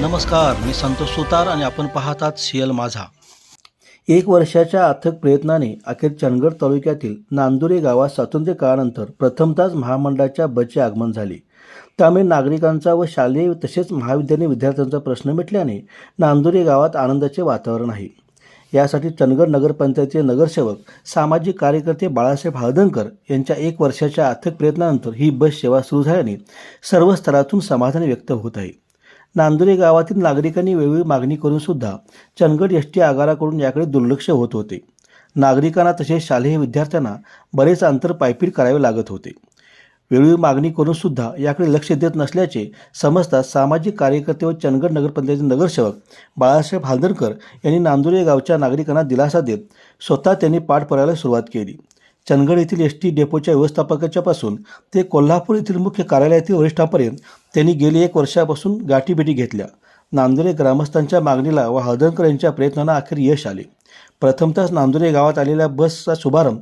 नमस्कार मी संतोष सुतार आणि आपण पाहतात सीएल माझा. एक वर्षाच्या अथक प्रयत्नाने अखेर चंदगड तालुक्यातील नांदुरे गावात स्वातंत्र्य काळानंतर प्रथमतःच महामंडळाच्या बसचे आगमन झाले. त्यामुळे नागरिकांचा व शालेय तसेच महाविद्यालयीन विद्यार्थ्यांचा प्रश्न मिटल्याने नांदुरे गावात आनंदाचे वातावरण आहे. यासाठी चंदगड नगरपंचायतीचे नगरसेवक सामाजिक कार्यकर्ते बाळासाहेब हळदणकर यांच्या एक वर्षाच्या अथक प्रयत्नानंतर ही बस सेवा सुरू झाल्याने सर्व स्तरातून समाधान व्यक्त होत आहे. नांदुरे गावातील नागरिकांनी वेळोवेळी मागणी करून सुद्धा चंदगड एस टी आगाराकडून याकडे दुर्लक्ष होत होते. नागरिकांना तसेच शालेय विद्यार्थ्यांना बरेच अंतर पायपीट करावे लागत होते. वेळोवेळी मागणी करून सुद्धा याकडे लक्ष देत नसल्याचे समजतात सामाजिक कार्यकर्ते व चंदगड नगरपंचायतीचे नगरसेवक बाळासाहेब हालदरकर यांनी नांदुरे गावच्या नागरिकांना दिलासा देत स्वतः त्यांनी पाठपुराव्याला सुरुवात केली. चंदगड येथील एस टी डेपोच्या व्यवस्थापकाच्यापासून ते कोल्हापूर येथील मुख्य कार्यालयातील वरिष्ठांपर्यंत त्यांनी गेली एक वर्षापासून गाठीभेटी घेतल्या. नांदुरे ग्रामस्थांच्या मागणीला व हळदणकर यांच्या प्रयत्नांना अखेर यश आले. प्रथमतःच नांदुरे गावात आलेल्या बसचा शुभारंभ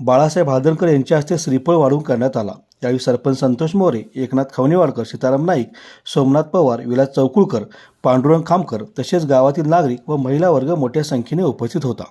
बाळासाहेब हळदणकर यांच्या हस्ते श्रीफळ वाढवून करण्यात आला. यावेळी सरपंच संतोष मोरे एकनाथ खवणेवाडकर सीताराम नाईक सोमनाथ पवार विलास चौकुळकर पांडुरंग खामकर तसेच गावातील नागरिक व महिला वर्ग मोठ्या संख्येने उपस्थित होता.